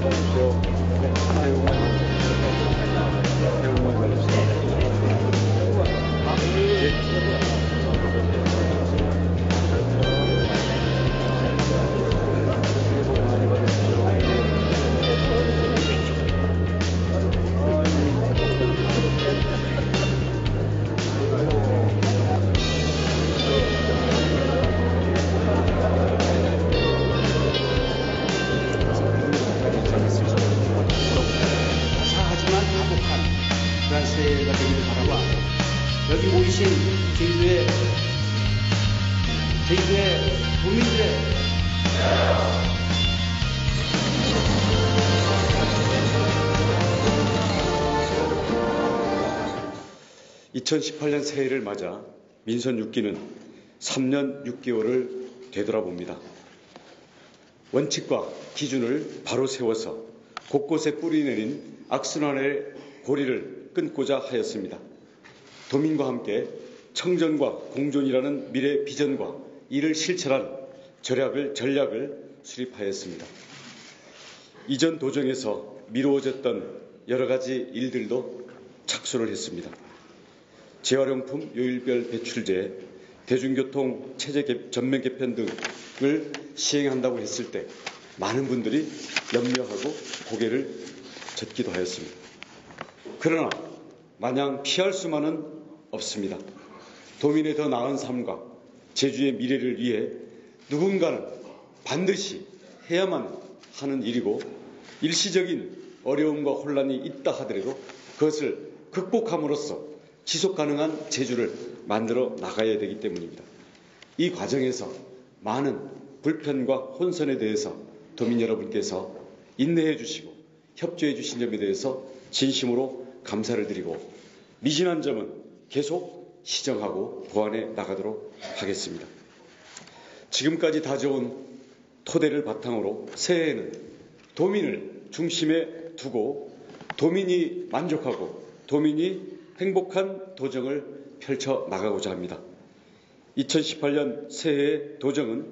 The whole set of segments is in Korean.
자상 2018년 새해를 맞아 민선 6기는 3년 6개월을 되돌아봅니다. 원칙과 기준을 바로 세워서 곳곳에 뿌리내린 악순환의 고리를 끊고자 하였습니다. 도민과 함께 청전과 공존이라는 미래 비전과 이를 실천한 절약을 전략을 수립하였습니다. 이전 도정에서 미루어졌던 여러 가지 일들도 착수를 했습니다. 재활용품 요일별 배출제, 대중교통 체제 개, 전면 개편 등을 시행한다고 했을 때 많은 분들이 염려하고 고개를 젓기도 하였습니다. 그러나 마냥 피할 수만은 없습니다. 도민의 더 나은 삶과 제주의 미래를 위해 누군가는 반드시 해야만 하는 일이고 일시적인 어려움과 혼란이 있다 하더라도 그것을 극복함으로써 지속 가능한 제주를 만들어 나가야 되기 때문입니다. 이 과정에서 많은 불편과 혼선에 대해서 도민 여러분께서 인내해 주시고 협조해 주신 점에 대해서 진심으로 감사를 드리고 미진한 점은 계속 시정하고 보완해 나가도록 하겠습니다. 지금까지 다져온 토대를 바탕으로 새해에는 도민을 중심에 두고 도민이 만족하고 도민이 행복한 도정을 펼쳐 나가고자 합니다. 2018년 새해 도정은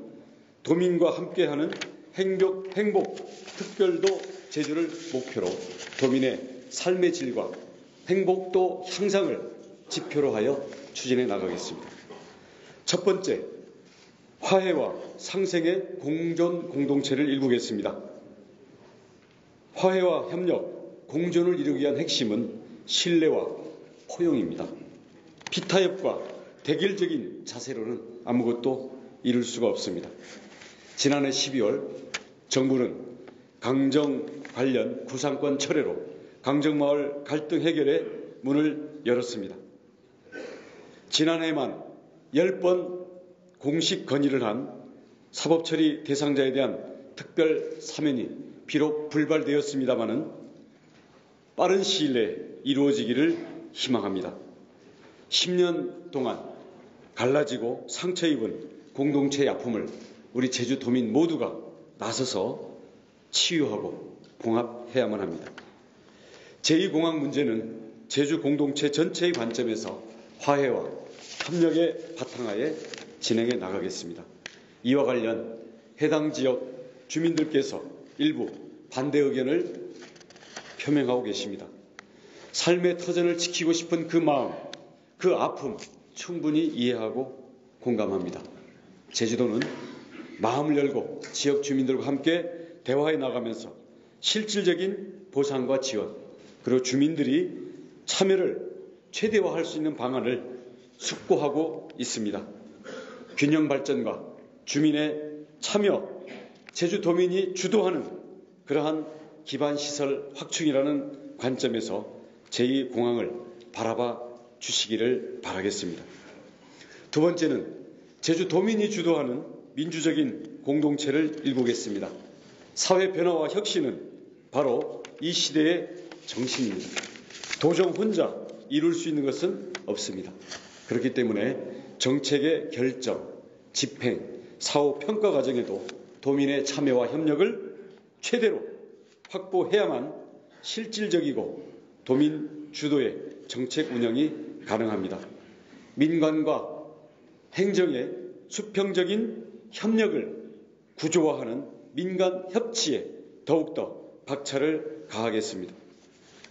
도민과 함께하는 행복, 행복 특별도 제주를 목표로 도민의 삶의 질과 행복도 향상을 지표로 하여 추진해 나가겠습니다. 첫 번째, 화해와 상생의 공존 공동체를 일구겠습니다. 화해와 협력, 공존을 이루기 위한 핵심은 신뢰와 포용입니다. 피타협과 대결적인 자세로는 아무것도 이룰 수가 없습니다. 지난해 12월 정부는 강정 관련 구상권 철회로 강정마을 갈등 해결의 문을 열었습니다. 지난해만 10번 공식 건의를 한 사법처리 대상자에 대한 특별 사면이 비록 불발되었습니다마는 빠른 시일 내에 이루어지기를 희망합니다. 10년 동안 갈라지고 상처 입은 공동체의 아픔을 우리 제주도민 모두가 나서서 치유하고 봉합해야만 합니다. 제2공항 문제는 제주 공동체 전체의 관점에서 화해와 협력의 바탕하에 진행해 나가겠습니다. 이와 관련 해당 지역 주민들께서 일부 반대 의견을 표명하고 계십니다. 삶의 터전을 지키고 싶은 그 마음, 그 아픔 충분히 이해하고 공감합니다. 제주도는 마음을 열고 지역 주민들과 함께 대화해 나가면서 실질적인 보상과 지원, 그리고 주민들이 참여를 최대화할 수 있는 방안을 숙고하고 있습니다. 균형 발전과 주민의 참여, 제주도민이 주도하는 그러한 기반 시설 확충이라는 관점에서 제2공항을 바라봐 주시기를 바라겠습니다. 두 번째는 제주도민이 주도하는 민주적인 공동체를 일구겠습니다. 사회 변화와 혁신은 바로 이 시대의 정신입니다. 도정 혼자 이룰 수 있는 것은 없습니다. 그렇기 때문에 정책의 결정, 집행, 사후 평가 과정에도 도민의 참여와 협력을 최대로 확보해야만 실질적이고 도민 주도의 정책 운영이 가능합니다. 민관과 행정의 수평적인 협력을 구조화하는 민간 협치에 더욱더 박차를 가하겠습니다.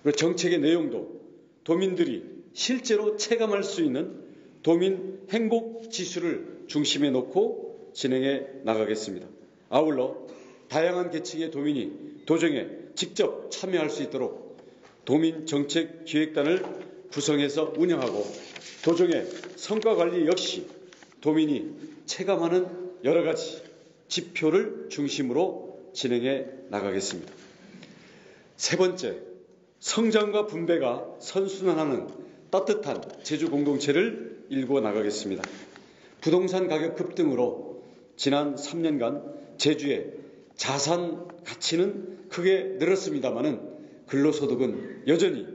그리고 정책의 내용도 도민들이 실제로 체감할 수 있는 도민 행복 지수를 중심에 놓고 진행해 나가겠습니다. 아울러 다양한 계층의 도민이 도정에 직접 참여할 수 있도록 도민 정책 기획단을 구성해서 운영하고 도정의 성과 관리 역시 도민이 체감하는 여러 가지 지표를 중심으로 진행해 나가겠습니다. 세 번째, 성장과 분배가 선순환하는 따뜻한 제주 공동체를 일궈 나가겠습니다. 부동산 가격 급등으로 지난 3년간 제주의 자산 가치는 크게 늘었습니다마는 근로소득은 여전히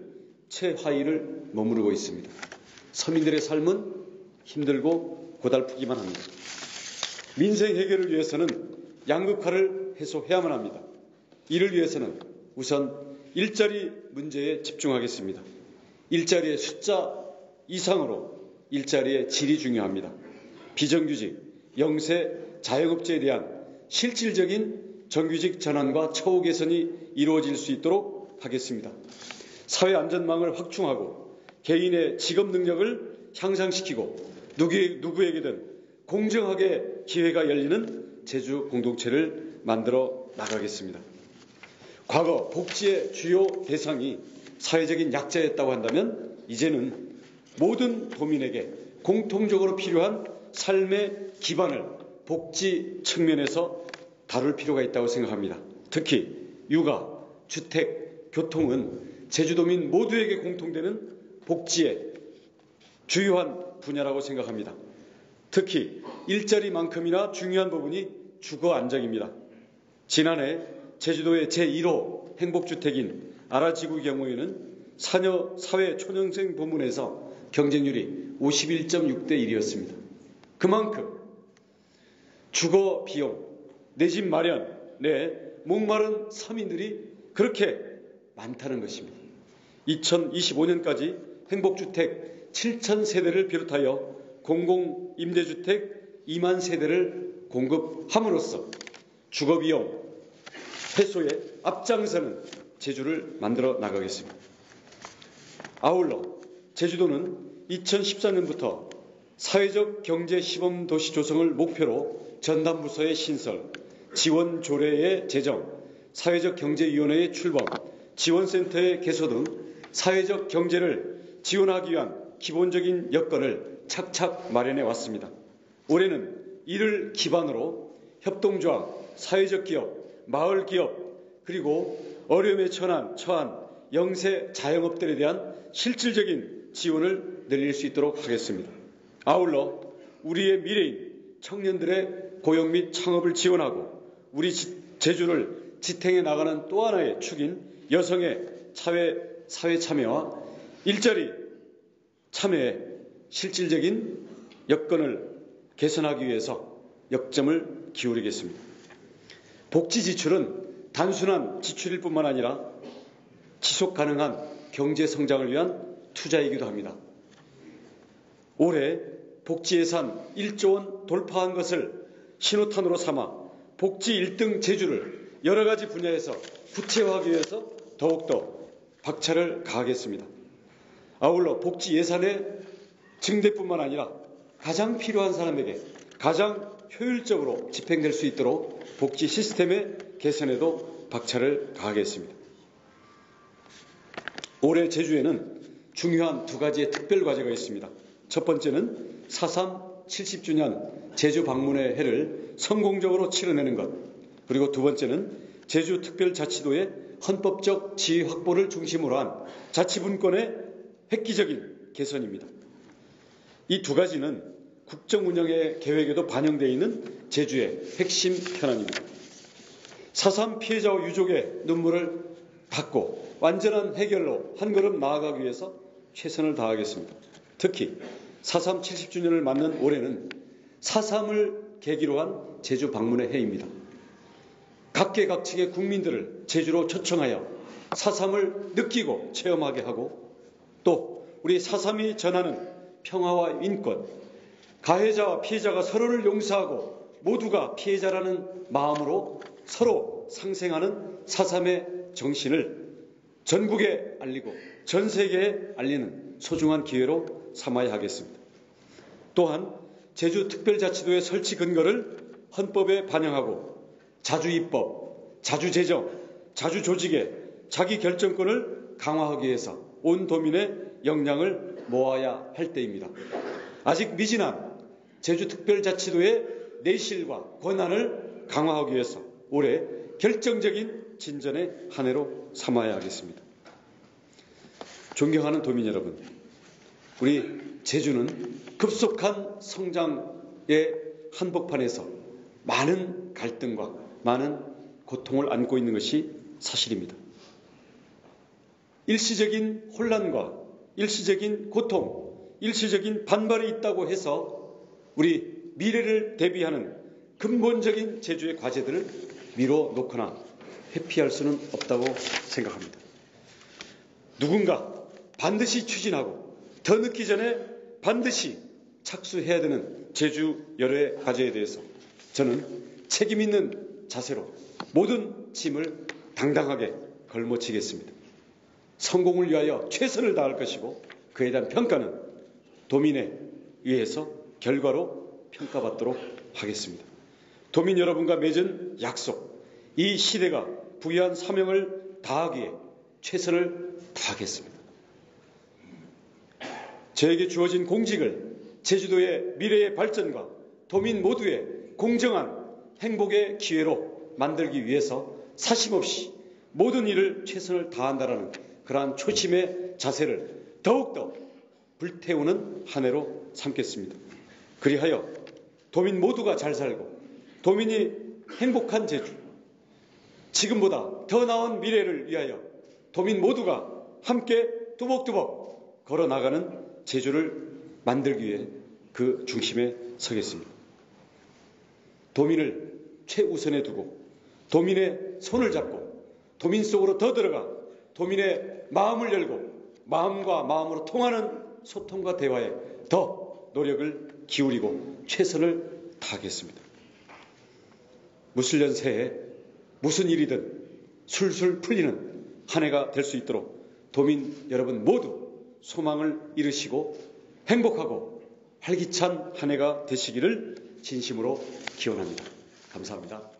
최하위를 머무르고 있습니다. 서민들의 삶은 힘들고 고달프기만 합니다. 민생 해결을 위해서는 양극화를 해소해야만 합니다. 이를 위해서는 우선 일자리 문제에 집중하겠습니다. 일자리의 숫자 이상으로 일자리의 질이 중요합니다. 비정규직, 영세, 자영업자에 대한 실질적인 정규직 전환과 처우 개선이 이루어질 수 있도록 하겠습니다. 사회 안전망을 확충하고 개인의 직업 능력을 향상시키고 누구에게든 공정하게 기회가 열리는 제주 공동체를 만들어 나가겠습니다. 과거 복지의 주요 대상이 사회적인 약자였다고 한다면 이제는 모든 도민에게 공통적으로 필요한 삶의 기반을 복지 측면에서 다룰 필요가 있다고 생각합니다. 특히 육아, 주택, 교통은 제주도민 모두에게 공통되는 복지의 주요한 분야라고 생각합니다. 특히 일자리만큼이나 중요한 부분이 주거 안정입니다. 지난해 제주도의 제1호 행복주택인 아라지구 경우에는 사녀 사회 초년생 부문에서 경쟁률이 51.6대 1이었습니다. 그만큼 주거 비용, 내 집 마련에 목마른 서민들이 그렇게 많다는 것입니다. 2025년까지 행복주택 7천 세대를 비롯하여 공공임대주택 2만 세대를 공급함으로써 주거비용 해소에 앞장서는 제주를 만들어 나가겠습니다. 아울러 제주도는 2014년부터 사회적 경제 시범 도시 조성을 목표로 전담부서의 신설, 지원 조례의 제정, 사회적 경제위원회의 출범, 지원센터의 개소 등 사회적 경제를 지원하기 위한 기본적인 여건을 착착 마련해 왔습니다. 올해는 이를 기반으로 협동조합, 사회적 기업, 마을 기업, 그리고 어려움에 처한, 처한 영세 자영업들에 대한 실질적인 지원을 늘릴 수 있도록 하겠습니다. 아울러 우리의 미래인 청년들의 고용 및 창업을 지원하고 우리 제주를 지탱해 나가는 또 하나의 축인 여성의 사회, 사회 참여와 일자리 참여에 실질적인 여건을 개선하기 위해서 역점을 기울이겠습니다. 복지 지출은 단순한 지출일 뿐만 아니라 지속 가능한 경제 성장을 위한 투자이기도 합니다. 올해 복지 예산 1조 원 돌파한 것을 신호탄으로 삼아 복지 1등 제주를 여러 가지 분야에서 구체화하기 위해서 더욱더 박차를 가하겠습니다. 아울러 복지 예산의 증대뿐만 아니라 가장 필요한 사람에게 가장 효율적으로 집행될 수 있도록 복지 시스템의 개선에도 박차를 가하겠습니다. 올해 제주에는 중요한 두 가지의 특별 과제가 있습니다. 첫 번째는 4.3 70주년 제주 방문의 해를 성공적으로 치러내는 것. 그리고 두 번째는 제주 특별자치도의 헌법적 지위 확보를 중심으로 한 자치분권의 획기적인 개선입니다. 이 두 가지는 국정 운영의 계획에도 반영되어 있는 제주의 핵심 현안입니다. 4.3 피해자와 유족의 눈물을 닦고 완전한 해결로 한 걸음 나아가기 위해서 최선을 다하겠습니다. 특히 4.3 70주년을 맞는 올해는 4.3을 계기로 한 제주 방문의 해입니다. 각계각층의 국민들을 제주로 초청하여 4.3을 느끼고 체험하게 하고 또 우리 4.3이 전하는 평화와 인권, 가해자와 피해자가 서로를 용서하고 모두가 피해자라는 마음으로 서로 상생하는 4.3의 정신을 전국에 알리고 전 세계에 알리는 소중한 기회로 삼아야 하겠습니다. 또한 제주특별자치도의 설치 근거를 헌법에 반영하고 자주 입법, 자주 재정, 자주 조직의 자기 결정권을 강화하기 위해서 온 도민의 역량을 모아야 할 때입니다. 아직 미진한 제주특별자치도의 내실과 권한을 강화하기 위해서 올해 결정적인 진전의 한 해로 삼아야 하겠습니다. 존경하는 도민 여러분, 우리 제주는 급속한 성장의 한복판에서 많은 갈등과 많은 고통을 안고 있는 것이 사실입니다. 일시적인 혼란과 일시적인 고통, 일시적인 반발이 있다고 해서 우리 미래를 대비하는 근본적인 제주의 과제들을 미뤄 놓거나 회피할 수는 없다고 생각합니다. 누군가 반드시 추진하고 더 늦기 전에 반드시 착수해야 되는 제주 열의 과제에 대해서 저는 책임 있는 자세로 모든 짐을 당당하게 걸머치겠습니다. 성공을 위하여 최선을 다할 것이고 그에 대한 평가는 도민에 의해서 결과로 평가받도록 하겠습니다. 도민 여러분과 맺은 약속, 이 시대가 부여한 사명을 다하기에 최선을 다하겠습니다. 저에게 주어진 공직을 제주도의 미래의 발전과 도민 모두의 공정한 행복의 기회로 만들기 위해서 사심없이 모든 일을 최선을 다한다라는 그러한 초심의 자세를 더욱더 불태우는 한 해로 삼겠습니다. 그리하여 도민 모두가 잘 살고 도민이 행복한 제주, 지금보다 더 나은 미래를 위하여 도민 모두가 함께 두벅두벅 걸어 나가는 제주를 만들기 위해 그 중심에 서겠습니다. 도민을 최우선에 두고 도민의 손을 잡고 도민 속으로 더 들어가 도민의 마음을 열고 마음과 마음으로 통하는 소통과 대화에 더 노력을 기울이고 최선을 다하겠습니다. 무술년 새해 무슨 일이든 술술 풀리는 한 해가 될 수 있도록 도민 여러분 모두 소망을 이루시고 행복하고 활기찬 한 해가 되시기를 진심으로 기원합니다. 감사합니다.